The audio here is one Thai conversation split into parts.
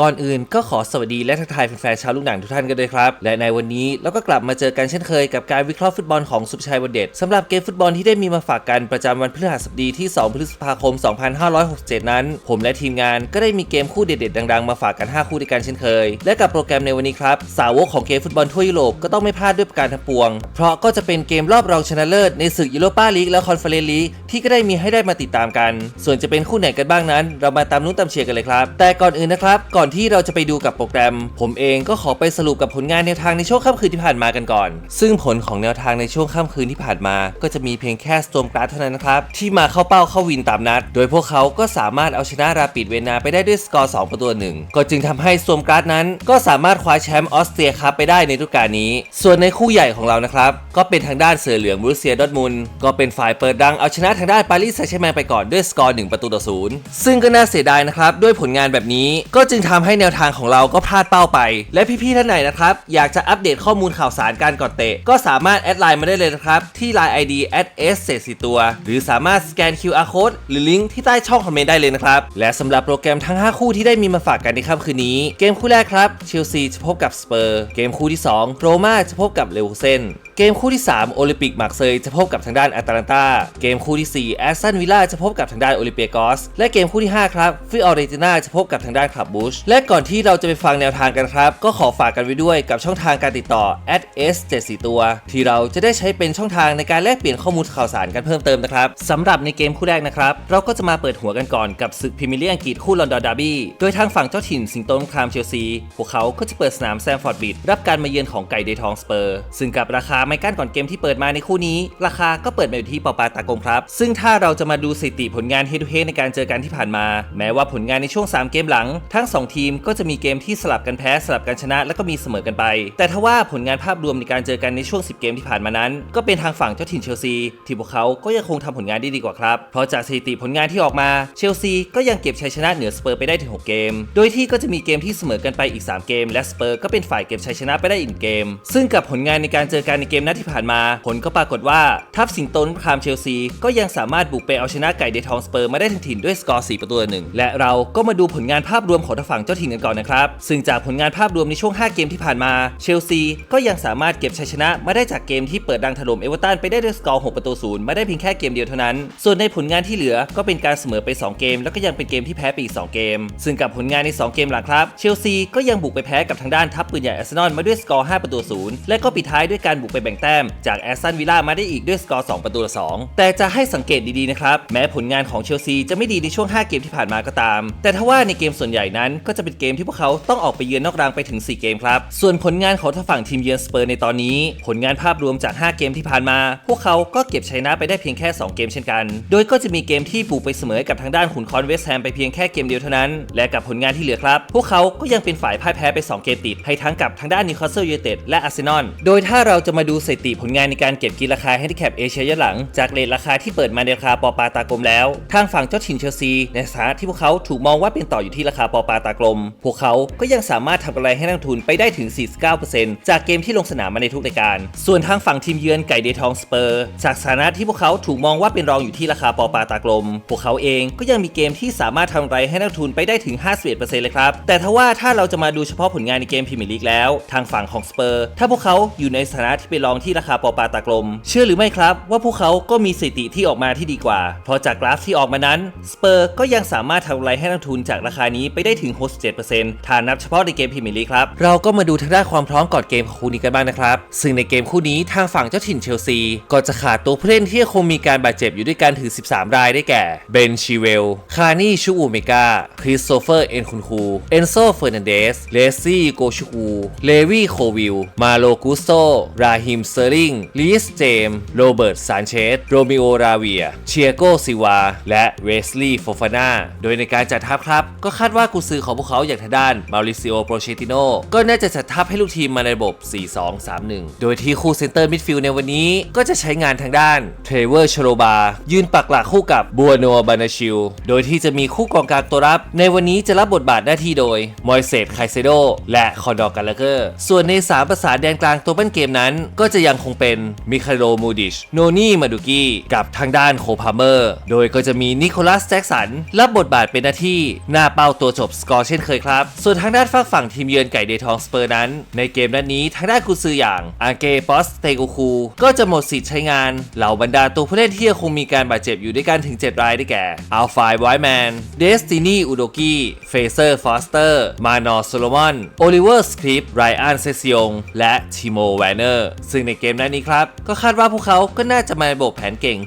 ก่อนอื่นก็ขอสวัสดีและทักทายแฟนๆชาวลูกหนังทุกท่านกันด้วยครับ และในวันนี้เราก็กลับมาเจอกันเช่นเคยกับการวิเคราะห์ฟุตบอลของสุภชัยวันเด็ดสำหรับเกมฟุตบอลที่ได้มีมาฝากกันประจำวันพฤหัสบดีที่ 2 พฤษภาคม 2567 นั้น ผมและทีมงานก็ได้มีเกมคู่เด็ดๆดังๆ มาฝากกัน 5 คู่ด้วยกันเช่นเคย และกับโปรแกรมในวันนี้ครับ สาวกของเกมฟุตบอลทั่วยุโรปก็ต้องไม่พลาดด้วยประการทั้งปวง เพราะก็จะเป็นเกมรอบรองชนะเลิศในศึกยูโรปาลีกและคอนเฟอเรนซ์ลีกที่ก็ได้มีให้ได้มาติดตามกัน ส่วนจะเป็นคู่ไหนกันบ้างนั้น เรามาตามนู้นตามเชียร์กันเลยครับ แต่ก่อนอื่นนะครับก่อนที่เราจะไปดูกับโปรแกรม ผมเองก็ขอไปสรุปกับผลงานแนวทางในช่วงค่ำคืนที่ผ่านมากันก่อน ซึ่งผลของแนวทางในช่วงค่ำคืนที่ผ่านมา ก็จะมีเพียงแค่สโตมการ์ดเท่านั้นนะครับ ที่มาเข้าเป้าเข้าวินตามนัด โดยพวกเขาก็สามารถเอาชนะราปิดเวนาไปได้ด้วยสกอร์2ประตูหนึ่งก็จึงทำให้สโตมการ์ดนั้น ก็สามารถคว้าแชมป์ออสเตรียคัพไปได้ในฤดูกาลนี้ ส่วนในคู่ใหญ่ของเรานะครับก็เป็นทางด้านเสือเหลืองบรูเซียดอทมุนก็เป็นฝ่ายเปิดดังเอาชนะทางด้านปารีสแซงต์แชร์แมงไปก่อนด้วยสกอร์1ประตูต่อศูนย์ซึ่งก็น่าเสียดายนะครับด้วยผลงานแบบนี้ก็จึงททำให้แนวทางของเราก็พลาดเป้าไป และพี่ๆท่านไหนนะครับ อยากจะอัปเดตข้อมูลข่าวสารการก่อนเตะ ก็สามารถแอดไลน์มาได้เลยนะครับ ที่ Line ID s เศษสีตัว หรือสามารถสแกน QR code หรือลิงก์ที่ใต้ช่องคอมเมนต์ได้เลยนะครับ และสำหรับโปรแกรมทั้ง 5 คู่ที่ได้มีมาฝากกันในค่ำคืนนี้ เกมคู่แรกครับเชลซีจะพบกับสเปอร์เกมคู่ที่ 2 โรม่าจะพบกับเลวเซนเกมคู่ที่ 3 โอลิมปิกมาร์เซย์จะพบกับทางด้านอาตาลันตา เกมคู่ที่ 4 แอสตันวิลล่าจะพบกับทางด้านโอลิเปียกอส และเกมคู่ที่ 5 ครับฟิออเรติน่าจะพบกับทางด้านคลับบูชและก่อนที่เราจะไปฟังแนวทางกันครับ ก็ขอฝากกันไว้ด้วยกับช่องทางการติดต่อ s 7 4ตัว ที่เราจะได้ใช้เป็นช่องทางในการแลกเปลี่ยนข้อมูลข่าวสารกันเพิ่มเติมนะครับสำหรับในเกมคู่แรกนะครับ เราก็จะมาเปิดหัวกันก่อนกับศึกพรีเมียร์ลีกอังกฤษคู่ลอนดอนดาร์บี้โดยทางฝั่งเจ้าถิ่นสิงโตสงครามเชลซีพวกเขาก็จะเปิดสนามแซมฟอร์ดบิดรับการมาเยือนของไก่เดทองสเปอร์ ซึ่งกับราคาไม่กั้นก่อนเกมที่เปิดมาในคู่นี้ ราคาก็เปิดมาอยู่ที่ปอปาตากงครับ ซึ่งถ้าเราจะมาดูสถิติผลงานเฮดทูเฮดในการเจอกันที่ผ่านมา แม้ว่าผลงานในช่วง 3 เกมหลังทั้ง2ทีมก็จะมีเกมที่สลับกันแพ้สลับกันชนะ แล้วก็มีเสมอกันไป แต่ถ้าว่าผลงานภาพรวมในการเจอกันในช่วง 10 เกมที่ผ่านมานั้น ก็เป็นทางฝั่งเจ้าถิ่นเชลซีที่พวกเขาก็ยังคงทำผลงานได้ดีกว่าครับ เพราะจากสถิติผลงานที่ออกมาเชลซีก็ยังเก็บชัยชนะเหนือสเปอร์ไปได้ถึง 6 เกม โดยที่ก็จะมีเกมที่เสมอกันไปอีก 3 เกม และสเปอร์ก็เป็นฝ่ายเก็บชัยชนะไปได้อีกเกม ซึ่งกับผลงานในการเจอกันในเกมนัดที่ผ่านมา ผลก็ปรากฏว่าทัพสิงโตสงครามเชลซีก็ยังสามารถบุกไปเอาชนะไก่เดทองสเปอร์มาได้ถึงถิ่นด้วยสกอร์4ประตูต่อหนึ่งและเราก็มาดูผลงานภาพรวมของทางฝั่งเจ้าถิ่นกันก่อนนะครับ ซึ่งจากผลงานภาพรวมในช่วง 5 เกมที่ผ่านมา เชลซีก็ยังสามารถเก็บชัยชนะมาได้จากเกมที่เปิดดังถล่มเอเวอร์ตันไปได้ด้วยสกอร์ 6 ประตูศูนย์มาได้เพียงแค่เกมเดียวเท่านั้น ส่วนในผลงานที่เหลือก็เป็นการเสมอไป 2 เกม แล้วก็ยังเป็นเกมที่แพ้ไปอีก 2 เกม ซึ่งกับผลงานใน 2 เกมหลังครับ เชลซีก็ยังบุกไปแพ้กับทางด้านทัพปืนใหญ่อาร์เซนอลมาด้วยสกอร์ 5 ประตูศูนย์และก็ปิดท้ายด้วยการบุกไปแบ่งแต้ม จากแอสตันวิลล่ามาได้อีกด้วยสกอร์ 2 ประตูต่อ2แต่จะให้สังเกตดีๆนะครับแม้ผลงานของเชลซีจะไม่ดีในช่วง 5 เกมที่ผ่านมาก็ตาม แต่ถ้าว่าในเกมส่วนใหญ่นั้นก็จะเป็นเกมที่พวกเขาต้องออกไปเยือนนอกรางไปถึง 4 เกมครับ ส่วนผลงานของทางฝั่งทีมเยือนสเปอร์ในตอนนี้ ผลงานภาพรวมจาก 5 เกมที่ผ่านมา พวกเขาก็เก็บชัยนะไปได้เพียงแค่ 2 เกมเช่นกัน โดยก็จะมีเกมที่บุกไปเสมอกับทางด้านขุนคอนเวสต์แฮมไปเพียงแค่เกมเดียวเท่านั้น และกับผลงานที่เหลือครับ พวกเขาก็ยังเป็นฝ่ายพ่ายแพ้ไป 2 เกมติดให้ทั้งกับทางด้านนิวคาสเซิลยูไนเต็ดและอาร์เซนอล โดยถ้าเราจะมาดูสถิติผลงานในการเก็บกินราคาแฮนดิแคปเอเชียย้อนหลัง จากเลทราคาที่เปิดมาในราคาปอปาตากลมแล้ว ทางฝั่งเจ้าถิ่นเชลซีในฐานที่พวกเขาถูกมองว่าเป็นต่ออยู่ที่ราคาปอปาตากลม พวกเขาก็ยังสามารถทำกำไรให้นักทุนไปได้ถึง 49%จากเกมที่ลงสนามมาในทุกรายการ ส่วนทางฝั่งทีมเยือนไก่เดทองสเปอร์จากสถานะที่พวกเขาถูกมองว่าเป็นรองอยู่ที่ราคาปอปาตากลม พวกเขาเองก็ยังมีเกมที่สามารถทำกำไรให้นักทุนไปได้ถึง 51%เลยครับ แต่ถ้าว่าถ้าเราจะมาดูเฉพาะผลงานในเกมพรีเมียร์ลีกแล้ว ทางฝั่งของสเปอร์ถ้าพวกเขาอยู่ในสถานะที่เป็นรองที่ราคาปอปาตากลม เชื่อหรือไม่ครับ ว่าพวกเขาก็มีสถิติที่ออกมาที่ดีกว่า เพราะจากกราฟที่ออกมานั้นสเปอร์ก็ยังสามารถทำกำไรให้นักทุนจากราคานี้ไปได้ถึง67%ถ้านับเฉพาะในเกมพรีเมียร์ลีกครับ เราก็มาดูทางด้านความพร้อมก่อนเกมของคู่นี้กันบ้างนะครับ ซึ่งในเกมคู่นี้ทางฝั่งเจ้าถิ่นเชลซี ก็จะขาดตัวผู้เล่นที่คงมีการบาดเจ็บอยู่ด้วยกันถึง 13 รายได้แก่ เบนชิเวล คานี่ชูอูเมกาคริสโตเฟอร์เอ็นคุนคู เอนโซเฟอร์นันเดส เลซี่โกชูคูเลวีโควิล มาโลกุสโต ราฮิมเซอร์ลิงลีสเจม โรเบิร์ตซานเชส โรมิโอราเวีย เชียโกซิวา และเวสลีย์โฟฟาน่า โดยในการจัดทัพครับ ก็คาดว่ากุญซือของพวกเขาอย่างทางด้านมาริซิโอโปรเชติโนก็น่าจะจัดทัพให้ลูกทีมมาในระบบ 4-2-3-1 โดยที่คู่เซนเตอร์มิดฟิลด์ในวันนี้ก็จะใช้งานทางด้านเทรเวอร์ชโลบา ยืนปักหลักคู่กับบัวโนบานาชิล โดยที่จะมีคู่กองกลางตัวรับ ในวันนี้จะรับบทบาทหน้าที่โดยมอยเซตไคเซโดและคอนดอร์กาลาเกอร์ ส่วนใน3ประสานแดนกลางตัวปั้นเกมนั้น ก็จะยังคงเป็นมิคาโลมูดิช โนนี่มาดูกี้ กับทางด้านโคพาเมอร์ โดยก็จะมีนิโคลัสแจ็กสัน รับบทบาทเป็นหน้าที่หน้าเป้าตัวจบสกอร์เช่นเคยครับ ส่วนทางด้านฝากฝั่งทีมเยือนไก่เดทองสเปอร์นั้น ในเกมนัดนี้ทางด้านกุซืออย่างอาเกปอสเตโกคูก็จะหมดสิทธิ์ใช้งาน เหล่าบรรดาตัวผู้เล่นที่ยังคงมีการบาดเจ็บอยู่ด้วยกันถึง 7 รายได้แก่อัลฟายไวแมนเดสตินีอุโดกี้เฟเซอร์ฟอสเตอร์มานอร์โซโลมอนโอลิเวอร์สคริปไรอันเซซิองและทิโมแวนเนอร์ซึ่งในเกมนัดนี้ครับก็คาดว่าพวกเขาก็น่าจะมาในระบบแผนเก่ง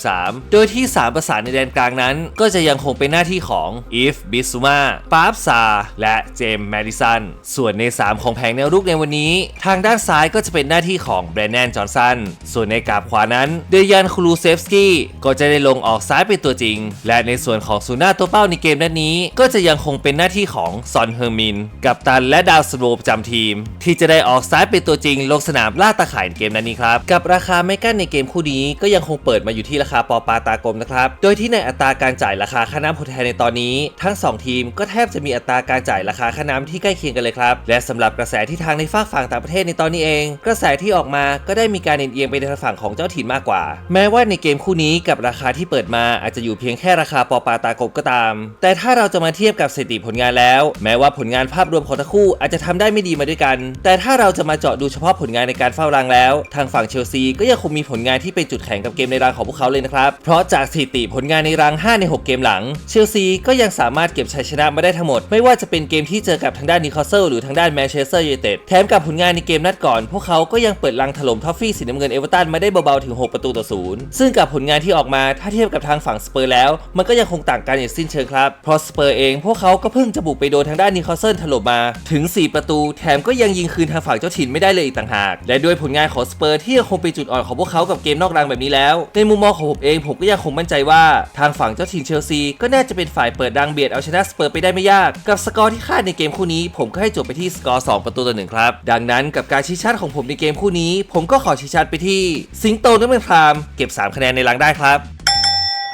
4-3-3 โดยที่3ประสานในแดนกลางนั้น ก็จะยังคงเป็นหน้าที่ของอีฟบิซูมาปาร์ฟซาและเจมส์แมดิสัน ส่วนใน 3 ของแผงแนวรุกในวันนี้ ทางด้านซ้ายก็จะเป็นหน้าที่ของแบรนแนนจอห์นสัน ส่วนในกราบขวานั้น เดยันคูลูเซฟสกี้ก็จะได้ลงออกซ้ายเป็นตัวจริง และในส่วนของซูน่าตัวเป้าในเกมนัดนี้ ก็จะยังคงเป็นหน้าที่ของซอนเฮอร์มิน กับตันและดาวสโลประจำทีม ที่จะได้ออกซ้ายเป็นตัวจริง ลงสนามล่าตาข่ายในเกมนัดนี้ครับ กับราคาไม่กั้นในเกมคู่นี้ก็ยังคงเปิดมาอยู่ที่ราคาปอปาตากลมนะครับ โดยที่ในอัตราการจ่ายราคาค่าน้ำผลแทนในตอนนี้ ทั้ง 2 ทีมก็แทบจะมีอัตราการจ่ายราคาค่าน้ำที่ใกล้เคียงกันเลยครับ และสำหรับกระแสที่ทางในฝากฝั่งต่างประเทศในตอนนี้เอง กระแสที่ออกมาก็ได้มีการเอียงไปในทางฝั่งของเจ้าถิ่นมากกว่า แม้ว่าในเกมคู่นี้กับราคาที่เปิดมาอาจจะอยู่เพียงแค่ราคาปอปาตากลมก็ตาม แต่ถ้าเราจะมาเทียบกับสถิติผลงานแล้ว แม้ว่าผลงานภาพรวมของทั้งคู่อาจจะทำได้ไม่ดีมาด้วยกัน แต่ถ้าเราจะมาเจาะดูเฉพาะผลงานในการเฝ้ารังแล้ว ทางฝั่งเชลซีก็ยังคงมีผลงานที่เป็นจุดแข็งกับเกมในรังของพวกเขาเลยนะครับ เพราะจากสถิติผลงานในรัง 5 ใน 6 เกมหลัง เชลซีก็ยังสามารถเก็บชัยชนะมาได้ทั้งหมดไม่ว่าจะเป็นเกมที่เจอกับทางด้านนิคาสเซิลหรือทางด้านแมนเชสเตอร์ยูไนเต็ดแถมกับผลงานในเกมนัดก่อน พวกเขาก็ยังเปิดรังถล่มทอฟฟี่สีน้ำเงินเอเวอร์ตันมาได้เบาๆถึง 6 ประตูต่อศูนย์ซึ่งกับผลงานที่ออกมาถ้าเทียบกับทางฝั่งสเปอร์แล้ว มันก็ยังคงต่างกันอย่างสิ้นเชิงครับเพราะสเปอร์เองพวกเขาก็เพิ่งจะบุกไปโดนทางด้านนิคาสเซิลถล่มมาถึง 4 ประตู แถมก็ยังยิงคืนทางฝั่งเจ้าถิ่นไม่ได้เลยอีกต่างหาก และด้วยผลงานของสเปอร์ที่ยังคงเป็นจุดอ่อนของพวกเขากับเกมนอกรังแบบนี้แล้ว ในมุมมองของผมเองผมก็ยังคงมั่นใจว่า ทางฝั่งเจ้าถิ่นเชลซีก็น่าจะเป็นฝ่ายเปิดดังเบียดเอาชนะสเปอร์ไปได้ไม่ยากกับสกอร์ที่คาดในเกมคู่นี้ ผมก็ให้จบไปที่สกอร์ 2 ประตูต่อหนึ่งครับ ดังนั้นกับการชี้ชัดของผมในเกมคู่นี้ ผมก็ขอชี้ชัดไปที่สิงโตน้ำมันพรามเก็บ 3 คะแนนในรังได้ครับ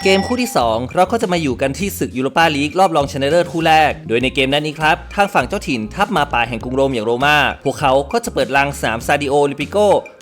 เกมคู่ที่ 2 เราก็จะมาอยู่กันที่ศึกยูโรปาลีกรอบรองชนะเลิศคู่แรก โดยในเกมนั้นนี้ครับ ทางฝั่งเจ้าถิ่นทัพมาป่าแห่งกรุงโรมอย่างโรมาพวกเขาก็จะเปิดรังสนามซาดิโอลิปิโก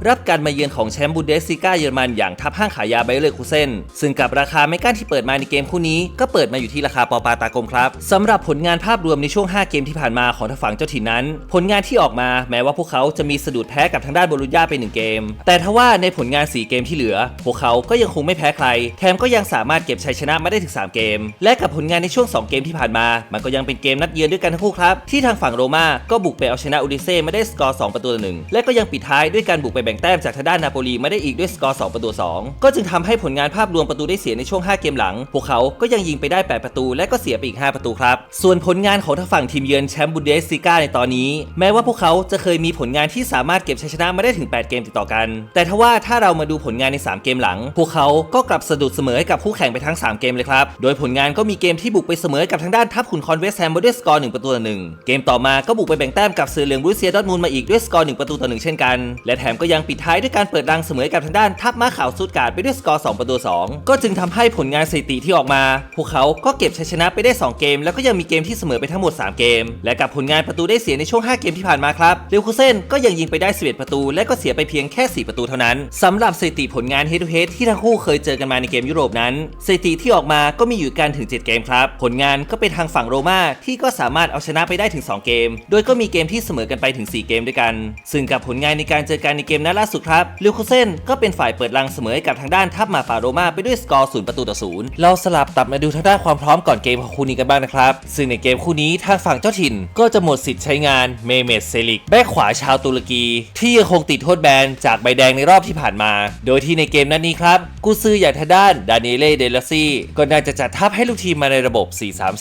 รับการมาเยือนของแชมป์บูนเดสซิก้าเยอรมันอย่างทัพห้างขายยาไบเออร์เลคูเซนซึ่งกับราคาไม่กั้นที่เปิดมาในเกมคู่นี้ก็เปิดมาอยู่ที่ราคาปอปาตากลมครับสำหรับผลงานภาพรวมในช่วง 5 เกมที่ผ่านมาของทางฝั่งเจ้าถิ่นนั้น ผลงานที่ออกมาแม้ว่าพวกเขาจะมีสะดุดแพ้กับทางด้านโบรุญญาไปหนึ่งเกม แต่ทว่าในผลงาน 4 เกมที่เหลือ พวกเขาก็ยังคงไม่แพ้ใครแถมก็ยังสามารถเก็บชัยชนะมาได้ถึง 3 เกม และกับผลงานในช่วง 2 เกมที่ผ่านมา มันก็ยังเป็นเกมนัดเยือนด้วยกันทั้งคู่ครับ ที่ทางฝั่งโรม่าก็บุกไปเอาชนะอูดิเซ่มาได้สกอร์ 2 ประตูต่อหนึ่งและก็ยังปิดท้ายด้วยการบุกไปแบ่งแต้มจากทางด้านนาโปลีมาได้อีกด้วยสกอร์ 2 ประตู 2 ก็จึงทำให้ผลงานภาพรวมประตูได้เสียในช่วง 5 เกมหลัง พวกเขาก็ยังยิงไปได้ 8 ประตู และก็เสียไปอีก 5 ประตูครับ ส่วนผลงานของทางฝั่งทีมเยือนแชมป์บุนเดสซิก้าในตอนนี้ แม้ว่าพวกเขาจะเคยมีผลงานที่สามารถเก็บชัยชนะมาได้ถึง 8 เกมติดต่อกัน แต่ทว่าถ้าเรามาดูผลงานใน 3 เกมหลัง พวกเขาก็กลับสะดุดเสมอให้กับคู่แข่งไปทั้ง 3 เกมเลยครับ โดยผลงานก็มีเกมที่บุกไปเสมอกับทางด้านทัพขุนคอนเวสแฮมมาด้วยสกอร์1ประตูต่อหนึ่งเกมต่อมาก็บุกไปแบ่งแต้มกับเสือเหลืองบรูเซียดอร์ทมูลมาอีกด้วยสกอร์1ประตูต่อหนึ่งเช่นกัน และแถมก็ยังปิดท้ายด้วยการเปิดรังเสมอกับทางด้านทัพม้าขาวสุดการ์ดไปด้วยสกอร์2ประตู2ก็จึงทำให้ผลงานสถิติที่ออกมา พวกเขาก็เก็บชัยชนะไปได้ 2 เกม แล้วก็ยังมีเกมที่เสมอไปทั้งหมด 3 เกม และกับผลงานประตูได้เสียในช่วง 5 เกมที่ผ่านมาครับเลวคูเซนก็ยังยิงไปได้ 11 ประตู และก็เสียไปเพียงแค่ 4 ประตูเท่านั้นสำหรับสถิติผลงาน head to head ที่ทั้งคู่เคยเจอกันมาในเกมยุโรปนั้นสถิติที่ออกมาก็มีอยู่กันถึง 7 เกมครับ ผลงานก็เป็นทางฝั่งโรม่าที่ก็สามารถเอาชนะไปได้ถึง 2 เกม โดยก็มีเกมที่เสมอกันไปถึง 4 เกมด้วยกัน ซึ่งกับผลงานในการเจอกันในเกมนัดล่าสุดครับลิวคูเซนก็เป็นฝ่ายเปิดรังเสมอให้กับทางด้านทัพมาป่าโรม่าไปด้วยสกอร์ศูนย์ประตูต่อศูนย์เราสลับตัดมาดูทางด้านความพร้อมก่อนเกมของคู่นี้กันบ้างนะครับ ซึ่งในเกมคู่นี้ทางฝั่งเจ้าถิ่นก็จะหมดสิทธิ์ใช้งานเมเมดเซลิกแบ็คขวาชาวตุรกี ที่ยังคงติดโทษแบนจากใบแดงในรอบที่ผ่านมา โดยที่ในเกมนัดนี้ครับกูซืออย่างทางด้านดานิเล่เดลซี่ก็น่าจะจัดทัพให้ลูกทีมมาในระบบ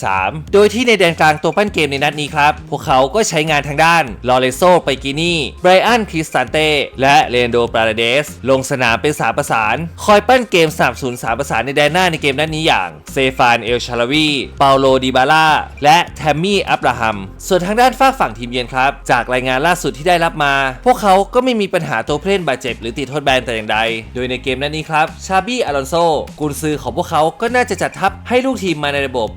4-3-3 โดยที่ในแดนกลางตัวปั้นเกมในนัดนี้ครับ พวกเขาก็ใช้งานทางด้านลอเรโซไปกินีไบรอันคริสตันเต้และเลนโดปราเดส ลงสนามเป็นสามประสาน คอยปั้นเกมสนับสนุนสามประสานในแดนหน้าในเกมนัดนี้อย่างเซฟานเอลชาลาวีเปาโลดิบาล่าและแทมมี่อับราฮัม ส่วนทางด้านฝากฝั่งทีมเยือนครับ จากรายงานล่าสุดที่ได้รับมา พวกเขาก็ไม่มีปัญหาตัวผู้เล่นบาดเจ็บหรือติดโทษแบนแต่อย่างใด โดยในเกมนัดนี้ครับชาบี้อลอนโซกุนซือของพวกเขาก็น่าจะจัดทัพให้ลูกทีมมาในระบบ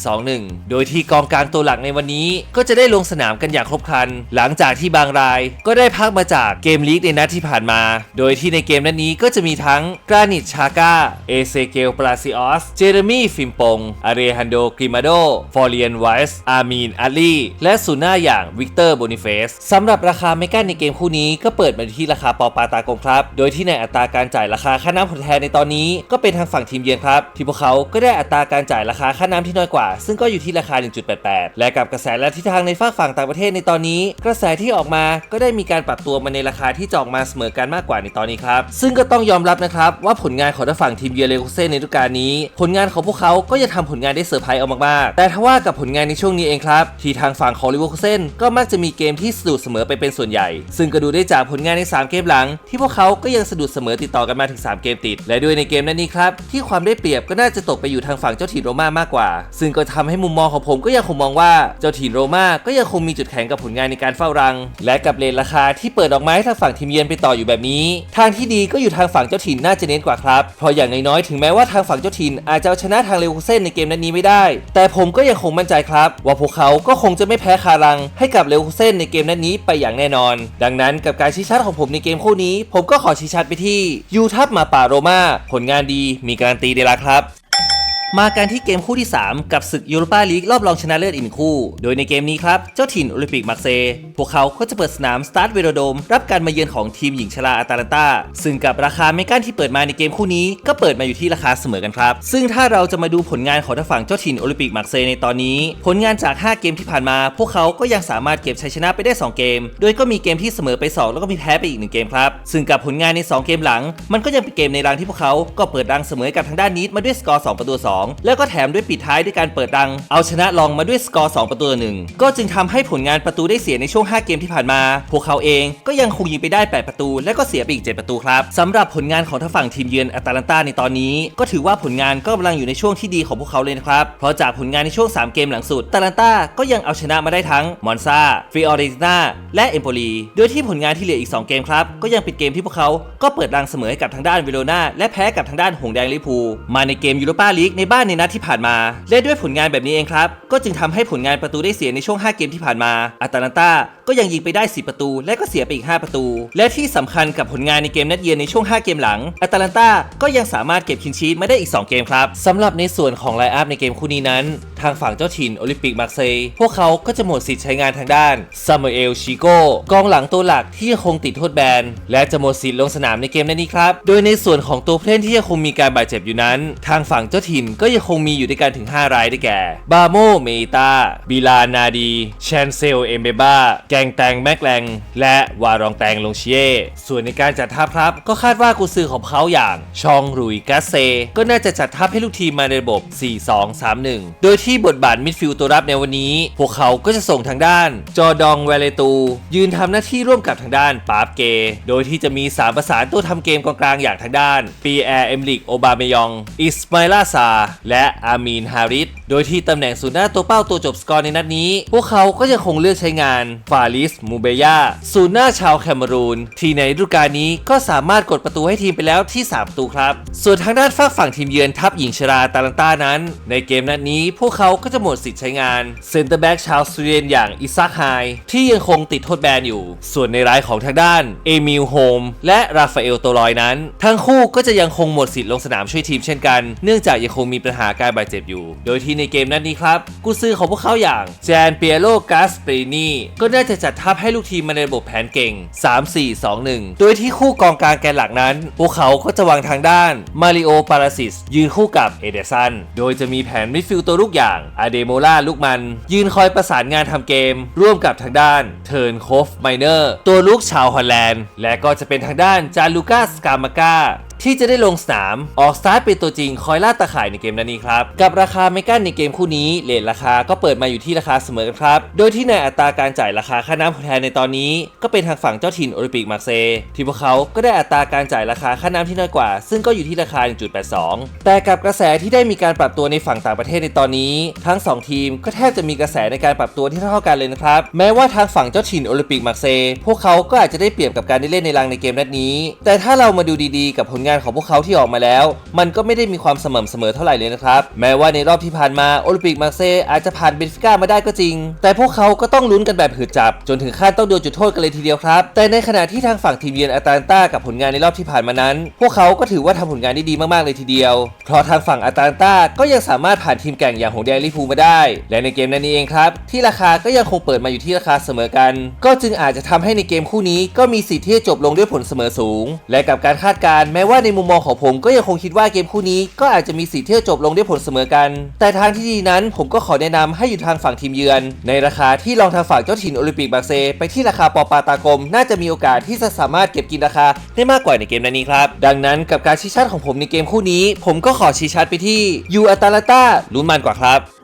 3-4-2-1 โดยที่กองกลางตัวหลักในวันนี้ก็จะได้ลงสนามกันอย่างครบครัน หลังจากที่บางรายก็ได้พักมาจากเกมลีกในนัดที่ผ่านมา โดยที่ในเกมนัดนี้ก็จะมีทั้งกรานิตชาก้า เอเซเกลปลาซิออส เจเรมีฟิมปงอาเรฮันโดกริมาโด ฟอร์เรียนไวส์ อามีนอาลีและซูน่าอย่างวิกเตอร์โบนิเฟสสำหรับราคาเมกันในเกมคู่นี้ก็เปิดมาที่ราคาปอปาตากลมครับ โดยที่ในอัตราการจ่ายราคาค่าน้ำผลแทนในตอนนี้ก็เป็นทางฝั่งทีมเยือนครับที่พวกเขาก็ได้อัตราการจ่ายราคาค่าน้ำที่น้อยกว่า ซึ่งก็อยู่ที่ราคา 1.88 และกับกระแสและทิศทางในฝากฝั่งต่างประเทศในตอนนี้ กระแสที่ออกมาก็ได้มีการปรับตัวมาในราคาที่จออกมาเสมอกันมากกว่าในตอนนี้ครับซึ่งก็ต้องยอมรับนะครับว่าผลงานของทางฝั่งทีมเยือนเลโกเซ่ในฤดูกาลนี้ ผลงานของพวกเขาก็จะทำผลงานได้เซอร์ไพรส์เอามากๆแต่ทว่ากับผลงานในช่วงนี้เองครับที่ทางฝั่งของลิเวอร์พูลเซนก็มักจะมีเกมที่สะดุดเสมอไปเป็นส่วนใหญ่ ซึ่งก็ดูได้จากผลงานใน 3 เกมหลัง ที่พวกเขาก็ยังสะดุดเสมอติดต่อกันมาถึง 3 เกมติด และด้วยในเกมนั้นนี้ครับที่ความได้เปรียบก็น่าจะตกไปอยู่ทางฝั่งเจ้าถิ่นโรม่ามากกว่า ซึ่งก็ทำให้มุมมองของผมก็ยังคงมองว่าเจ้าถิ่นโรม่าก็ยังคงมีจุดแข็งกับผลงานในการเฝ้ารัง และกับเลนราคาที่เปิดออกมาให้ทางฝั่งทีมเยือนไปต่ออยู่แบบนี้ ทางที่ดีก็อยู่ทางฝั่งเจ้าถิ่นน่าจะเน้นกว่าครับเพราะอย่างน้อยๆถึงแม้ว่าทางฝั่งเจ้าถิ่นอาจจะเอาชนะทางเลโกเซ่นในเกมนั้นนี้ไม่ได้ แต่ผมก็ยังคงมั่นใจครับ ว่าพวกเขาก็คงจะไม่แพ้คารัง ให้กับเลโกเซ่นในเกมนั้นนี้ไปอย่างแน่นอน ดังนั้นกับการชี้ชัดของผมในเกมคู่นี้ ผมก็ขอชี้ชัดไปที่ยูทัพมาป่าโรมาผลงานดีมีการนตีได้ละครับ มากันที่เกมคู่ที่ 3 กับศึกยูโรปาลีกรอบรองชนะเลิศอีกหนึ่งคู่ โดยในเกมนี้ครับ เจ้าถิ่นโอลิมปิกมาร์เซย์พวกเขาก็จะเปิดสนามสตาร์ทเวโรโดม รับการมาเยือนของทีมหญิงชราอาตาลันตาซึ่งกับราคาเมกันที่เปิดมาในเกมคู่นี้ ก็เปิดมาอยู่ที่ราคาเสมอกันครับ ซึ่งถ้าเราจะมาดูผลงานของทางฝั่งเจ้าถิ่นโอลิมปิกมาร์เซย์ในตอนนี้ ผลงานจาก 5 เกมที่ผ่านมา พวกเขาก็ยังสามารถเก็บชัยชนะไปได้ 2 เกม โดยก็มีเกมที่เสมอไป 2 แล้วก็มีแพ้ไปอีกหนึ่งเกมครับซึ่งกับผลงานใน 2 เกมหลัง มันก็ยังเป็นเกมในรังที่พวกเขาก็เปิดรังเสมอกับทางด้านนีดมาด้วยสกอร์2ประตู2แล้วก็แถมด้วยปิดท้ายด้วยการเปิดรัง เอาชนะลองมาด้วยสกอร์2ประตูต่อหนึ่งก็จึงทำให้ผลงานประตูได้เสียในช่วง 5 เกมที่ผ่านมา พวกเขาเองก็ยังคงยิงไปได้ 8 ประตู และก็เสียไปอีก 7 ประตูครับสำหรับผลงานของทางฝั่งทีมเยือนอาตาลันตาในตอนนี้ ก็ถือว่าผลงานก็กำลังอยู่ในช่วงที่ดีของพวกเขาเลยนะครับ เพราะจากผลงานในช่วง 3 เกมหลังสุดอาตาลันตาก็ยังเอาชนะมาได้ทั้งมอนซาฟิออเรตินาและเอมโปลีโดยที่ผลงานที่เหลืออีก 2 เกมครับก็ยังเป็นเกมที่พวกเขาก็เปิดรังเสมอให้กับทางด้านเวโรนาและแพ้กับทางด้านหงแดงลิพูมาในเกมยูโรปาลีกในบ้านในนัดที่ผ่านมา และด้วยผลงานแบบนี้เองครับ ก็จึงทำให้ผลงานประตูได้เสียในช่วง 5 เกมที่ผ่านมาอาตาลันตา ก็ยังยิงไปได้ 10 ประตู และก็เสียไปอีก 5 ประตู และที่สำคัญกับผลงานในเกมนัดเยือนในช่วง 5 เกมหลังแอตาลันตาก็ยังสามารถเก็บคินชีตไมาได้อีก 2 เกมครับสำหรับในส่วนของไลน์อัพในเกมคู่นี้นั้น ทางฝั่งเจ้าถิ่นโอลิมปิกมาร์เซย์พวกเขาก็จะหมดสิทธิ์ใช้งานทางด้านซามูเอลชิโกกองหลังตัวหลักที่ยังคงติดโทษแบนและจะหมดสิทธิ์ลงสนามในเกมนี้ครับ โดยในส่วนของตัวผู้เล่นที่ยังคงมีการบาดเจ็บอยู่นั้น ทางฝั่งเจ้าถิ่นก็ยังคงมีอยู่ด้วยกันถึง 5 รายได้แก่ บาโมเมตาบิลานาดีแชนเซลเอมเบบาแกงแตงแมกแลงและวารองแตงลงเชียส่วนในการจัดทัพครับ ก็คาดว่ากุซือของเขาอย่างชองรุยกาเซ ก็น่าจะจัดทัพให้ลูกทีมมาในระบบ 4-2-3-1 โดยที่บทบาทมิดฟิลด์ตัวรับในวันนี้ พวกเขาก็จะส่งทางด้าน จอดองเวเลตู ยืนทำหน้าที่ร่วมกับทางด้านปาร์เก โดยที่จะมีสามประสานตัวทำเกมกองกลางอย่างทางด้านปีแอร์เอมลิกโอบาเมยอง อิสมาลาซา และอามีนฮาริสโดยที่ตำแหน่งศูนย์หน้าตัวเป้าตัวจบสกอร์ในนัดนี้ พวกเขาก็ยังคงเลือกใช้งานฟาริส มูเบยาศูนย์หน้าชาวแคเมรูน ที่ในฤดูกาลนี้ก็สามารถกดประตูให้ทีมไปแล้วที่ 3 ประตูครับ ส่วนทางด้านฝากฝั่งทีมเยือนทัพหญิงชราตาลันต้านั้น ในเกมนัดนี้พวกเขาก็จะหมดสิทธิ์ใช้งานเซนเตอร์แบ็กชาวสวีเดนอย่างอิซักไฮที่ยังคงติดโทษแบนอยู่ ส่วนในรายของทางด้านเอมิลโฮมและราฟาเอลโตลอยนั้น ทั้งคู่ก็จะยังคงหมดสิทธิ์ลงสนามช่วยทีมเช่นกัน เนื่องจากยังคงมีปัญหาการบาดเจ็บอยู่ โดยที่ในเกมนัดนี้ครับกุซือของพวกเขาอย่างแจนเปียโลกาสปรินีก็น่าจะจัดทัพให้ลูกทีมมาในระบบแผนเก่ง 3-4-2-1 โดยที่คู่กองกลางแกนหลักนั้น พวกเขาก็จะวางทางด้านมาริโอปาราซิสยืนคู่กับเอเดซัน โดยจะมีแผนมิดฟิลด์ตัวลูกอย่างอาเดโมล่าลูกมัน ยืนคอยประสานงานทำเกม ร่วมกับทางด้านเทิร์นโคฟไมเนอร์ตัวลูกชาวฮอลแลนด์ และก็จะเป็นทางด้านจาลูกาสกามาก้า ที่จะได้ลงสนาม ออกสตาร์ทเป็นตัวจริงคอยล่าตาข่ายในเกมนั้นนี้ครับ กับราคาเมกันในเกมคู่นี้เลทราคาก็เปิดมาอยู่ที่ราคาเสมอกันครับ โดยที่ในอัตราการจ่ายราคาค่าน้ำผลแทนในตอนนี้ ก็เป็นทางฝั่งเจ้าถิ่นโอลิมปิกมาร์เซย์ที่พวกเขาก็ได้อัตราการจ่ายราคาค่าน้ำที่น้อยกว่า ซึ่งก็อยู่ที่ราคา 1.82 แต่กับกระแสที่ได้มีการปรับตัวในฝั่งต่างประเทศในตอนนี้ ทั้ง 2 ทีมก็แทบจะมีกระแสในการปรับตัวที่เท่ากันเลยนะครับแม้ว่าทางฝั่งเจ้าถิ่นโอลิมปิกมาร์เซย์พวกเขาก็อาจจะได้เปรียบกับการได้เล่นในรังในเกมนัดนี้ แต่ถ้าเรามาดูดีๆ กับผลงานงานของพวกเขาที่ออกมาแล้ว มันก็ไม่ได้มีความสม่ำเสมอเท่าไหร่เลยนะครับ แม้ว่าในรอบที่ผ่านมาโอลิมปิกมาร์เซอาจจะผ่านเบนฟิก้ามาได้ก็จริง แต่พวกเขาก็ต้องลุ้นกันแบบหืดจับ จนถึงขั้นต้องโดนจุดโทษกันเลยทีเดียวครับ แต่ในขณะที่ทางฝั่งทีมเยือนอาตาลันตากับผลงานในรอบที่ผ่านมานั้น พวกเขาก็ถือว่าทำผลงานได้ดีมากๆเลยทีเดียว เพราะทางฝั่งอาตาลันตาก็ยังสามารถผ่านทีมแก่งอย่างหงแดงลิฟูมาได้ และในเกมนั้นเองครับ ที่ราคาก็ยังคงเปิดมาอยู่ที่ราคาเสมอกัน ก็จึงอาจจะทำให้ในเกมคู่นี้ก็มีสิทธิ์ที่จะจบลงด้วยผลเสมอสูง และกับการคาดการณ์แม้ว่าในมุมมองของผมก็ยังคงคิดว่าเกมคู่นี้ก็อาจจะมีสิทธิ์ที่จะจบลงด้วยผลเสมอกัน แต่ทางที่ดีนั้นผมก็ขอแนะนำให้อยู่ทางฝั่งทีมเยือน ในราคาที่รองทางฝั่งเจ้าถิ่นโอลิมปิกบาร์เซ ไปที่ราคาปอปาตากลมน่าจะมีโอกาสที่จะสามารถเก็บกินราคาได้มากกว่าในเกมนั้นนี้ครับ ดังนั้นกับการชี้ชัดของผมในเกมคู่นี้ ผมก็ขอชี้ชัดไปที่ยูอาตาลาตาลุ้นมันกว่าครับ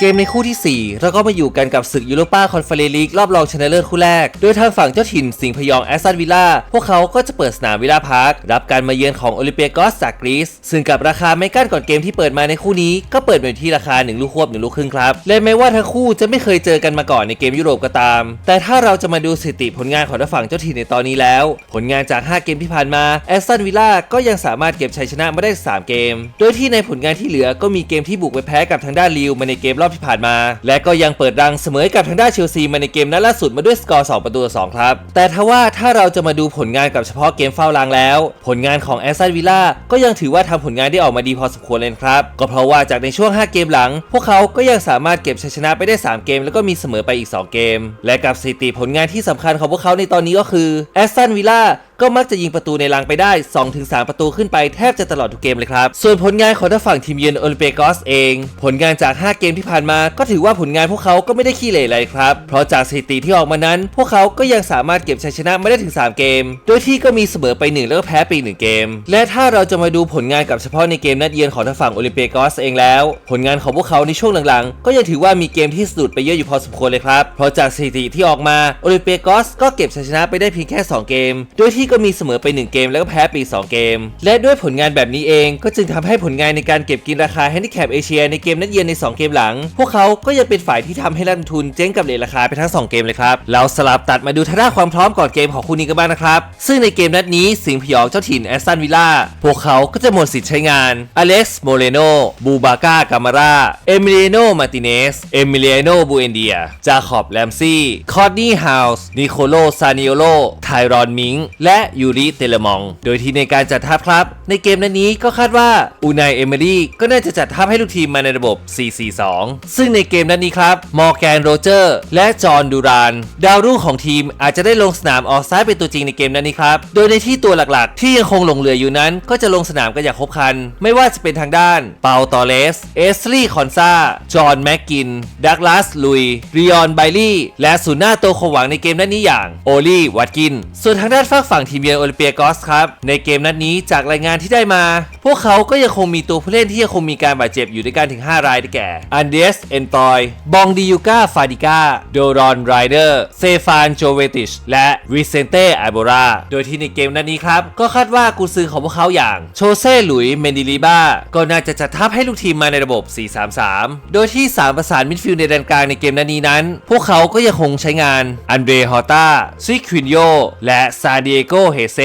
เกมในคู่ที่ 4 เราก็มาอยู่กันกับศึกยูโรปาคอนเฟอเรนซ์ลีกรอบรองชนะเลิศคู่แรก โดยทางฝั่งเจ้าถิ่นสิงห์พยองแอสตันวิลล่าพวกเขาก็จะเปิดสนามวิลล่าพาร์ครับการมาเยือนของโอลิเปียกอสจากกรีซซึ่งกับราคาไม่กั้นก่อนเกมที่เปิดมาในคู่นี้ก็เปิดมาอยู่ที่ราคา1ลูกควบ1ลูกครึ่งครับและแม้ว่าทั้งคู่จะไม่เคยเจอกันมาก่อนในเกมยุโรปก็ตาม แต่ถ้าเราจะมาดูสถิติผลงานของทางฝั่งเจ้าถิ่นในตอนนี้แล้ว ผลงานจาก 5 เกมที่ผ่านมาแอสตันวิลล่าก็ยังสามารถเก็บชัยชนะมาได้ 3 เกม โดยที่ในผลงานที่เหลือก็มีเกมที่บุกไปแพ้กับทางด้านลิวมาในเกมรอบที่ผ่านมา และก็ยังเปิดรังเสมอกับทางด้านเชลซีมาในเกมนัดล่าสุดมาด้วยสกอร์ 2 ประตูต่อ2ครับ แต่ถ้าว่าถ้าเราจะมาดูผลงานกับเฉพาะเกมเฝ้ารังแล้ว ผลงานของแอสตันวิลล่าก็ยังถือว่าทำผลงานได้ออกมาดีพอสมควรเลยครับ ก็เพราะว่าจากในช่วง 5 เกมหลัง พวกเขาก็ยังสามารถเก็บชัยชนะไปได้ 3 เกม แล้วก็มีเสมอไปอีก 2 เกม และกับสถิติผลงานที่สำคัญของพวกเขาในตอนนี้ก็คือแอสตันวิลล่า ก็มักจะยิงประตูในรังไปได้ 2-3 ประตูขึ้นไปแทบจะตลอดทุกเกมเลยครับ ส่วนผลงานของทางฝั่งทีมเยือนโอลิเปยกอสเอง ผลงานจาก 5 เกมที่ผ่านมา ก็ถือว่าผลงานพวกเขาก็ไม่ได้ขี้เหร่เลยครับ เพราะจากสถิติที่ออกมานั้น พวกเขาก็ยังสามารถเก็บชัยชนะมาได้ถึง 3 เกม โดยที่ก็มีเสมอไป 1 แล้วก็แพ้ไปอีหนึ่งเกม และถ้าเราจะมาดูผลงานกับเฉพาะในเกมนัดเยือนของทางฝั่งโอลิเปยกอสเองแล้ว ผลงานของพวกเขาในช่วงหลังๆ ก็ยังถือว่ามีเกมที่สะดุดไปเยอะอยู่พอสมควรเลยครับ เพราะจากสถิติที่ออกมาโอลิเปยกอสก็เก็บชัยชนะไปได้เพียงแค่ 2 เกม โดยที่ก็มีเสมอไป 1 เกมแล้วก็แพ้ไปอีก2เกม และด้วยผลงานแบบนี้เองก็จึงทำให้ผลงานในการเก็บกินราคาแฮนดิแคปเอเชียในเกมนัดเยือนใน 2 เกมหลัง พวกเขาก็ยังเป็นฝ่ายที่ทำให้นักลงทุนเจ๊งกับเลทราคาไปทั้ง 2 เกมเลยครับเราสลับตัดมาดูท่าด้านความพร้อมก่อนเกมของคู่นี้กันบ้างนะครับซึ่งในเกมนัดนี้สิงห์พยองเจ้าถิ่นแอสตันวิลล่าพวกเขาก็จะหมดสิทธิ์ใช้งานอเล็กซ์โมเรโนบูบาก้ากามาราเอมิเลียโนมาติเนสเอมิเลียโนบูเอนเดียจาคอบแลมซี่คอร์นี่ฮาวส์นิโคโลซานิโอโลไทรอนมิงและยูริเตเลมอง โดยที่ในการจัดทัพครับ ในเกมนัดนี้ก็คาดว่าอูนายเอเมรี่ก็น่าจะจัดทัพให้ลูกทีมมาในระบบ 4-4-2 ซึ่งในเกมนัดนี้ครับมอร์แกนโรเจอร์และจอห์นดูราน ดาวรุ่งของทีมอาจจะได้ลงสนามออกซ้ายเป็นตัวจริงในเกมนัดนี้ครับ โดยในที่ตัวหลักๆ ที่ยังคงหลงเหลืออยู่นั้น ก็จะลงสนามกันอย่างครบคัน ไม่ว่าจะเป็นทางด้านเปาตอเลส เอสลีคอนซาจอห์นแม็กกิน ดักลาสลุยริออนไบลี่และศูนย์หน้าตัวคงหวังในเกมนัดนี้อย่างโอลี่วัตกิน ส่วนทางด้านฝากฝั่งทีมเยือนโอลิเปียกอสครับ ในเกมนัดนี้จากรายงานที่ได้มา วกเขาก็ยังคงมีตัวผู้เล่นที่ยังคงมีการบาดเจ็บอยู่ด้วยกันถึง 5 รายได้แก่อันเดสเอนตอย บองดิยูกาฟาดิกาโดรอนไรเดอร์เซฟานโจเวติช และวิเซนเต้ไอโบราโดยที่ในเกมนัดนี้ครับ ก็คาดว่ากุซือของพวกเขาอย่างโชเซ่หลุยเมนดิลิบ้าก็น่าจะจัดทัพให้ลูกทีมมาในระบบ 4-3-3 โดยที่ 3 ประสานมิดฟิลด์ในแดนกลางในเกมนัดนี้นั้น พวกเขาก็ยังคงใช้งานอันเดรฮอต้าซิควินโยและซาดิเอโกเฮเซ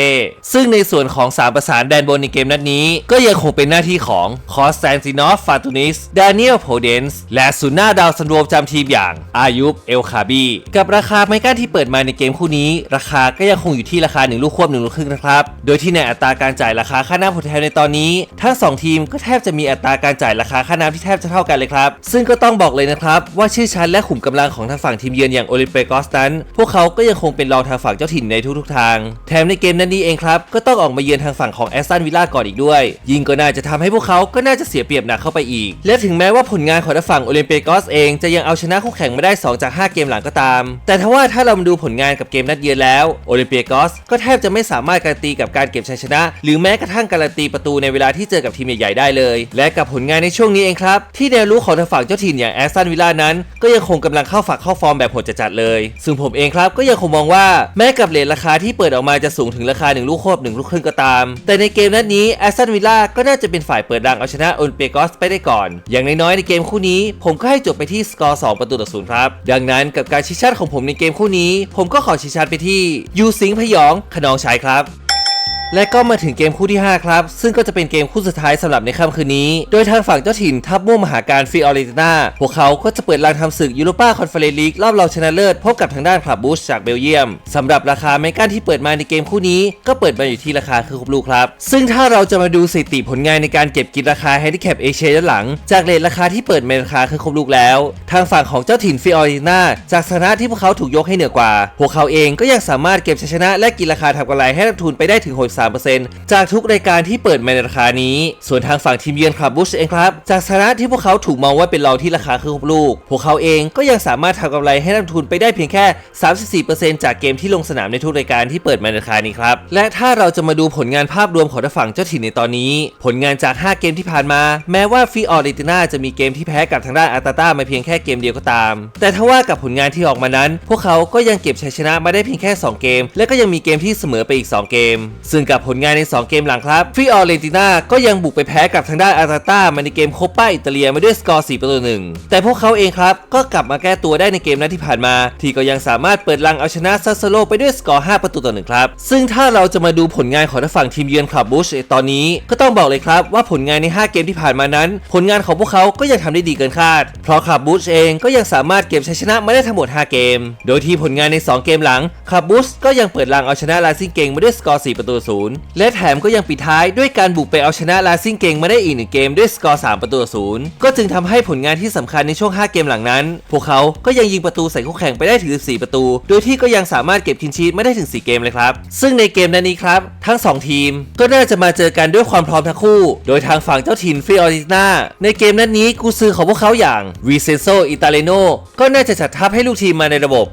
ซึ่งในส่วนของ 3 ประสานแดนบนในเกมนัดนี้ก็ยังคงเป็นหน้าที่ของคอสแตนตินอฟฟาตูนิสดานิเอลโพเดนส์และศูนย์หน้าดาวซันโดมจำทีมอย่างอายุบเอลคาบีกับราคาไม้กั้นที่เปิดมาในเกมคู่นี้ ราคาก็ยังคงอยู่ที่ราคา 1 ลูกควบ1ลูกครึ่งนะครับ โดยที่ในอัตราการจ่ายราคาค่าน้ำผลแทนในตอนนี้ ทั้ง 2 ทีมก็แทบจะมีอัตราการจ่ายราคาค่าน้ำที่แทบจะเท่ากันเลยครับ ซึ่งก็ต้องบอกเลยนะครับ ว่าชื่อชั้นและขุมกำลังของทางฝั่งทีมเยือนอย่างโอลิมเปกอสนั้นพวกเขาก็ยังคงเป็นรองทางฝั่งเจ้าถิ่นในทุกๆทาง แถมในเกมนั้นนี้เองครับก็ต้องออกมาเยือนทางฝั่งของแอสตันวิลล่าก่อนอีกด้วยยิ่งก็น่าจะทำให้พวกเขาก็น่าจะเสียเปรียบหนักเข้าไปอีก และถึงแม้ว่าผลงานของทางฝั่งโอลิมเปียกอสเองจะยังเอาชนะคู่แข่งมาได้ 2 จาก 5 เกมหลังก็ตาม แต่ถ้าว่าถ้าเรามาดูผลงานกับเกมนัดเยือนแล้วโอลิมเปียกอสก็แทบจะไม่สามารถการันตีกับการเก็บชัยชนะ หรือแม้กระทั่งการันตีประตูในเวลาที่เจอกับทีมใหญ่ๆได้เลย และกับผลงานในช่วงนี้เองครับ ที่แนวรู้ของทางฝั่งเจ้าถิ่นอย่างแอสตันวิลล่านั้น ก็ยังคงกำลังเข้าฝักเข้าฟอร์มแบบโหดจัดเลย ซึ่งผมเองครับก็ยังคงมองว่าแม้กับเลทราคาที่เปิดออกมาจะสูงถึงราคา1ลูกโคบ1ลูกครึ่งก็ตาม แต่ในเกมนัดนี้แอสตันวิลล่าก็น่าจะเป็นฝ่ายเปิดดังเอาชนะโอลิมเปียกอสไปได้ก่อน อย่างน้อยๆในเกมคู่นี้ ผมก็ให้จบไปที่สกอร์ 2 ประตูต่อศูนย์ครับ ดังนั้นกับการชี้ชัดของผมในเกมคู่นี้ ผมก็ขอชี้ชัดไปที่ยูสิงพยองขนองชายครับ และก็มาถึงเกมคู่ที่ 5 ครับ ซึ่งก็จะเป็นเกมคู่สุดท้ายสำหรับในค่ำคืนนี้ โดยทางฝั่งเจ้าถิ่นทัพม่วงมหาการฟิออเรติน่าพวกเขาก็จะเปิดรางทำศึกยูโรปาคอนเฟอเรนซ์ลีกรอบรองชนะเลิศพบกับทางด้านคลับบูชจากเบลเยียมสำหรับราคาไมกันที่เปิดมาในเกมคู่นี้ ก็เปิดมาอยู่ที่ราคาคือครบลูกครับ ซึ่งถ้าเราจะมาดูสถิติผลงานในการเก็บกินราคาแฮนดิแคปเอเชียด้านหลัง จากเลทราคาที่เปิดในราคาคือครบลูกแล้ว ทางฝั่งของเจ้าถิ่นฟิออเรติน่าจากสถานะที่พวกเขาถูกยกให้เหนือกว่า พวกเขาเองก็ยังสามารถเก็บชัยชนะและกินราคาทำกำไรให้นักทุนไปได้ถึง63จากทุกรายการที่เปิดมาในราคานี้ ส่วนทางฝั่งทีมเยือนคลับบุชเองครับ จากสถานะที่พวกเขาถูกมองว่าเป็นรองที่ราคาคือครบลูก พวกเขาเองก็ยังสามารถทำกำไรให้นักทุนไปได้เพียงแค่ 34%จากเกมที่ลงสนามในทุกรายการที่เปิดมาในราคานี้ครับ และถ้าเราจะมาดูผลงานภาพรวมของทางฝั่งเจ้าถิ่นในตอนนี้ ผลงานจาก 5 เกมที่ผ่านมา แม้ว่าฟีออร์เรติน่าจะมีเกมที่แพ้กับทางด้านอาตาต้ามาเพียงแค่เกมเดียวก็ตาม แต่ถ้าว่ากับผลงานที่ออกมานั้น พวกเขาก็ยังเก็บชัยชนะมาได้เพียงแค่ 2 เกม และก็ยังมีเกมที่เสมอไปอีก 2 เกม ซึ่งกับผลงานใน 2 เกมหลังครับฟีออเรติน่าก็ยังบุกไปแพ้กับทางด้านอาร์ตาต้ามาในเกมโคป้าอิตาเลียมาด้วยสกอร์4ประตูหนึ่งแต่พวกเขาเองครับก็กลับมาแก้ตัวได้ในเกมนัดที่ผ่านมา ที่ก็ยังสามารถเปิดลังเอาชนะซัสโซโลไปด้วยสกอร์5ประตูต่อหนึ่งครับซึ่งถ้าเราจะมาดูผลงานของทางฝั่งทีมเยือนคลับบูชตอนนี้ก็ต้องบอกเลยครับว่าผลงานใน 5 เกมที่ผ่านมานั้น ผลงานของพวกเขาก็ยังทำได้ดีเกินคาด เพราะคลับบูชเองก็ยังสามารถเก็บชัยชนะมาได้ทั้งหมด 5 เกม โดยที่ผลงานใน 2 เกมหลังคลับบูชก็ยังเปิดลังเอาชนะลาซิงเกงมาด้วยสกอร์4ประตูศูนย์และแถมก็ยังปิดท้ายด้วยการบุกไปเอาชนะลาซิงเกงมาได้อีกหนึ่งเกมด้วยสกอร์ 3 ประตูศูนย์ก็จึงทำให้ผลงานที่สำคัญในช่วง 5 เกมหลังนั้น พวกเขาก็ยังยิงประตูใส่คู่แข่งไปได้ถึง 4 ประตู โดยที่ก็ยังสามารถเก็บคินชีตไม่ได้ถึง 4 เกมเลยครับ ซึ่งในเกมนั้นนี้ครับ ทั้ง 2 ทีมก็น่าจะมาเจอกันด้วยความพร้อมทั้งคู่ โดยทางฝั่งเจ้าถิ่นฟิออริน่าในเกมนั้นนี้กูซือของพวกเขาอย่างวิเซนโซอิตาเลโนก็น่าจะจัดทัพให้ลูกทีมมาในระบบ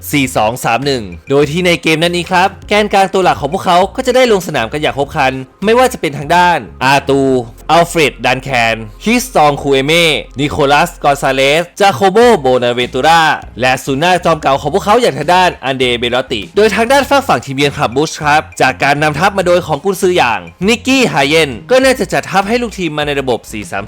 4-2-3-1 โดยที่ในเกมนั้นนี้ครับแกนกลางตัวหลักของพวกเขาก็จะได้ลงสนามกันอย่างครบครัน ไม่ว่าจะเป็นทางด้าน อาตูอัลเฟรดดันแคนฮิสตองคูเอเม่นิโคลัสกอนซาเลสจาโคโบโบนาเวนตูราและซูน่าจอมเก่าของพวกเขาอย่างทางด้านอันเดเบลติ โดยทางด้านฝั่งฝั่งทีมเยือนคลับบุชครับ จากการนำทัพมาโดยของกุนซืออย่างนิกกี้ไฮเยนก็น่าจะจัดทัพให้ลูกทีมมาในระบบ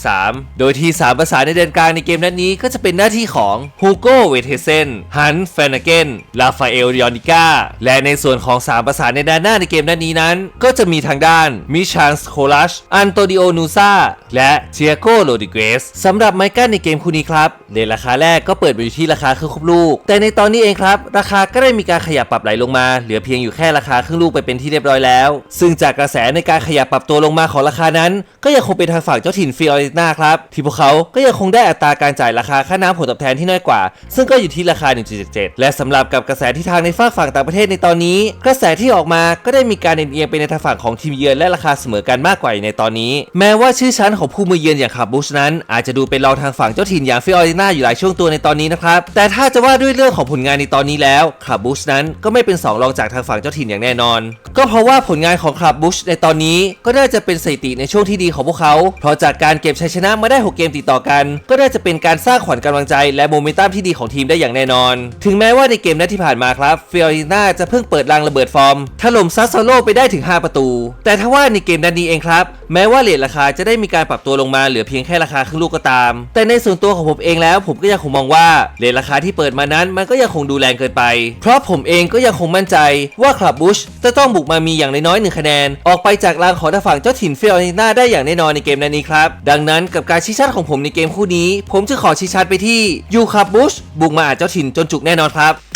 4-3-3 โดยที่3ภาษาในเดนกลางในเกมนัดนนี้ก็จะเป็นหน้าที่ของฮูโกเวเทเซนฮันแฟนเกนลาฟาเอลยอนิก้าและในส่วนของ3ภาษาในด้านหน้าในเกมนัดนนี้นั้น ก็จะมีทางด้านมิชานสโคลัชอันโตดิโอนูซาและเชียโกโรดิเกสสำหรับไมเคิลในเกมคู่นี้ครับในราคาแรกก็เปิดไปอยู่ที่ราคาครึ่งครบลูก แต่ในตอนนี้เองครับ ราคาก็ได้มีการขยับปรับไหลลงมา เหลือเพียงอยู่แค่ราคาครึ่งลูกไปเป็นที่เรียบร้อยแล้ว ซึ่งจากกระแสในการขยับปรับตัวลงมาของราคานั้น ก็ยังคงเป็นทางฝั่งเจ้าถิ่นฟิออรินาครับที่พวกเขาก็ยังคงได้อัตราการจ่ายราคาค่าน้ำผลตอบแทนที่น้อยกว่า ซึ่งก็อยู่ที่ราคา 1.77 และสำหรับกับกระแสที่ทางในฝั่งฝั่งต่างประเทศในตอนนี้ กระแสที่ออกมาก็ได้มีการเอียงไปในทางฝั่งของทีมเยือนและราคาเสมอกันมากกว่าในตอนนี้ แม้ว่าชื่อชั้นของผู้มือเยือนอย่างคาบูชนั้นอาจจะดูเป็นรองทางฝั่งเจ้าถิ่นอย่างฟิออริน่าอยู่หลายช่วงตัวในตอนนี้นะครับแต่ถ้าจะว่าด้วยเรื่องของผลงานในตอนนี้แล้วคาบูชนั้นก็ไม่เป็นสองรองจากทางฝั่งเจ้าถิ่นอย่างแน่นอน ก็เพราะว่าผลงานของคลับบุชในตอนนี้ก็น่าจะเป็นสถิติในช่วงที่ดีของพวกเขาเพราะจากการเก็บชัยชนะมาได้ 6 เกมติดต่อกัน ก็น่าจะเป็นการสร้างขวัญกำลังใจและโมเมนตัมที่ดีของทีมได้อย่างแน่นอน ถึงแม้ว่าในเกมนัดที่ผ่านมาครับฟิออริน่าจะเพิ่งเปิดรางระเบิดฟอร์มถล่มซัสโซโลไปได้ถึง5ประตู แต่ถ้าว่าในเกมนัดนี้เองครับ แม้ว่าเลทราคาจะได้มีการปรับตัวลงมาเหลือเพียงแค่ราคาครึ่งลูกก็ตาม แต่ในส่วนตัวของผมเองแล้ว ผมก็ยังคงมองว่าเลทราคาที่เปิดมานั้น มันก็ยังคงดูแรงเกินไป เพราะผมเองก็ยังคงมั่นใจว่าคลับบุชจะต้องบุกมามีอย่างน้อยๆหนึ่งคะแนน ออกไปจากรางของทางฝั่งเจ้าถิ่นเฟลนิน่าได้อย่างแน่นอนในเกมนัดนี้ครับ ดังนั้นกับการชี้ชัดของผมในเกมคู่นี้ ผมจะขอชี้ชัดไปที่ยูคลับบุชบุกมาอาจเจ้าถิ่นจนจุกแน่นอนครับ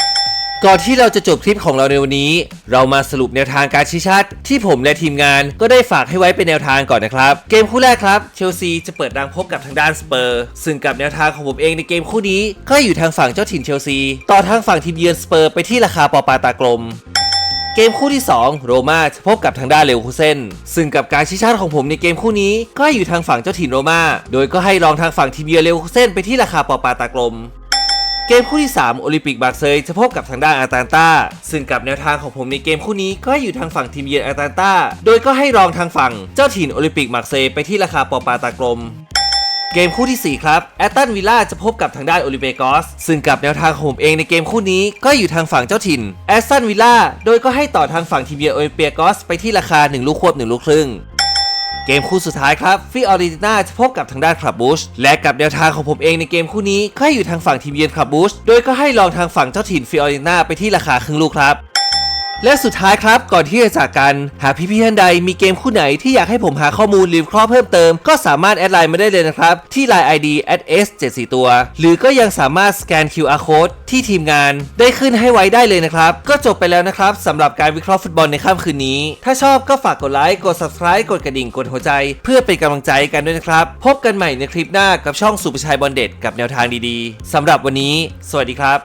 ก่อนที่เราจะจบคลิปของเราในวันนี้ เรามาสรุปแนวทางการชี้ชัด ที่ผมและทีมงานก็ได้ฝากให้ไว้เป็นแนวทางก่อนนะครับ เกมคู่แรกครับเชลซีจะเปิดรังพบกับทางด้านสเปอร์ซึ่งกับแนวทางของผมเองในเกมคู่นี้ ก็อยู่ทางฝั่งเจ้าถิ่นเชลซี ต่อทางฝั่งทีมเยือนสเปอร์ไปที่ราคาปอปาตากลมเกมคู่ที่ 2 โรม่าจะพบกับทางด้านเลวคูเซนซึ่งกับการชี้ชัดของผมในเกมคู่นี้ ก็อยู่ทางฝั่งเจ้าถิ่นโรม่าโดยก็ให้รองทางฝั่งทีมเยือนเลวคูเซนไปที่ราคาปอปาตากลม เกมคู่ที่ 3 โอลิมปิกบาร์เซยจะพบกับทางด้านอาตาลตาซึ่งกับแนวทางของผมในเกมคู่นี้ก็อยู่ทางฝั่งทีมเยือนอาตาลตาโดยก็ให้รองทางฝั่งเจ้าถิ่นโอลิมปิกมาร์เซยไปที่ราคาปอปาตากลมเกมคู่ที่ 4 ครับ แอตตันวิลล่าจะพบกับทางด้านโอลิเปกอส ซึ่งกับแนวทางของผมเองในเกมคู่นี้ก็อยู่ทางฝั่งเจ้าถิ่น แอตันวิลล่า โดยก็ให้ต่อทางฝั่งทีมเยือนโอลิเปกอสไปที่ราคา 1 ลูกควบ 1 ลูกครึ่ง เกมคู่สุดท้ายครับฟิออริน่าจะพบกับทางด้านคลับบูชและกับแนวทางของผมเองในเกมคู่นี้ก็ให้อยู่ทางฝั่งทีมเยือนคลับบูชโดยก็ให้ลองทางฝั่งเจ้าถิ่นฟิออริน่าไปที่ราคาครึ่งลูกครับ และสุดท้ายครับก่อนที่จะจากกัน หากพี่ๆท่านใดมีเกมคู่ไหนที่อยากให้ผมหาข้อมูลหรือคราะห์เพิ่มเติม ก็สามารถแอดไลน์มาได้เลยนะครับ ที่ Line ID s 7 4ตัว หรือก็ยังสามารถสแกน QR code ที่ทีมงานได้ขึ้นให้ไว้ได้เลยนะครับ ก็จบไปแล้วนะครับสำหรับการวิเคราะห์ฟุตบอลในค่ำคืนนี้ ถ้าชอบก็ฝากกดไลค์กด subscribe กดกระดิ่งกดหัวใจ เพื่อเป็นกำลังใจกันด้วยนะครับ พบกันใหม่ในคลิปหน้ากับช่องสุภชัยบอลเด็ดกับแนวทางดีๆสำหรับวันนี้ สวัสดีครับ